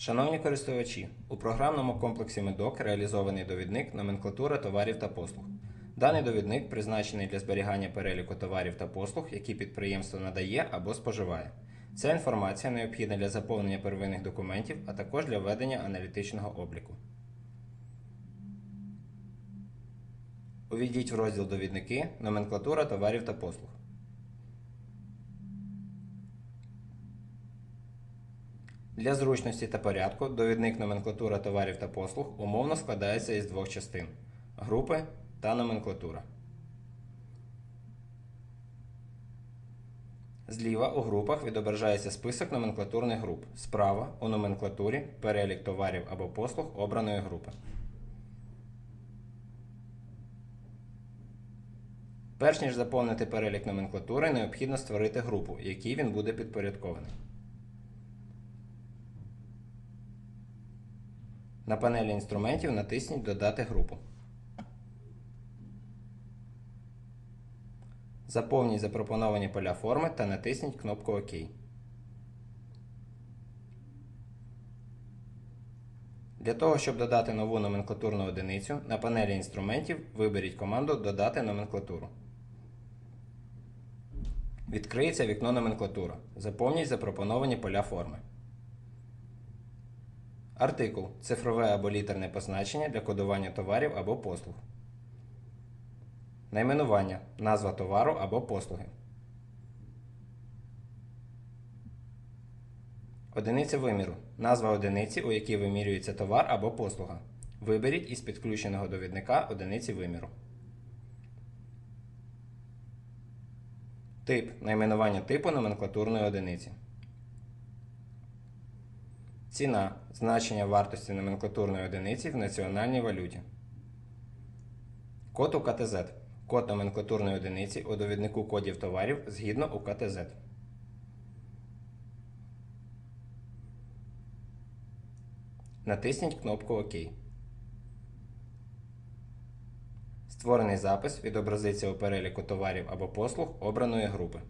Шановні користувачі, у програмному комплексі Медок реалізований довідник номенклатура товарів та послуг. Даний довідник призначений для зберігання переліку товарів та послуг, які підприємство надає або споживає. Ця інформація необхідна для заповнення первинних документів, а також для ведення аналітичного обліку. Увійдіть в розділ Довідники Номенклатура товарів та послуг. Для зручності та порядку довідник номенклатура товарів та послуг умовно складається із двох частин групи та номенклатура. Зліва у групах відображається список номенклатурних груп. Справа у номенклатурі перелік товарів або послуг обраної групи. Перш ніж заповнити перелік номенклатури, необхідно створити групу, якій він буде підпорядкований. На панелі інструментів натисніть Додати групу. Заповніть запропоновані поля форми та натисніть кнопку ОК. Для того, щоб додати нову номенклатурну одиницю, на панелі інструментів виберіть команду Додати номенклатуру. Відкриється вікно номенклатура. Заповніть запропоновані поля форми. Артикул цифрове або літерне позначення для кодування товарів або послуг. Найменування назва товару або послуги. Одиниця виміру назва одиниці, у якій вимірюється товар або послуга. Виберіть із підключеного довідника одиниці виміру. Тип найменування типу номенклатурної одиниці. Ціна значення вартості номенклатурної одиниці в національній валюті. Код УКТЗ. Код номенклатурної одиниці у довіднику кодів товарів згідно УКТЗ. Натисніть кнопку ОК. Створений запис відобразиться у переліку товарів або послуг обраної групи.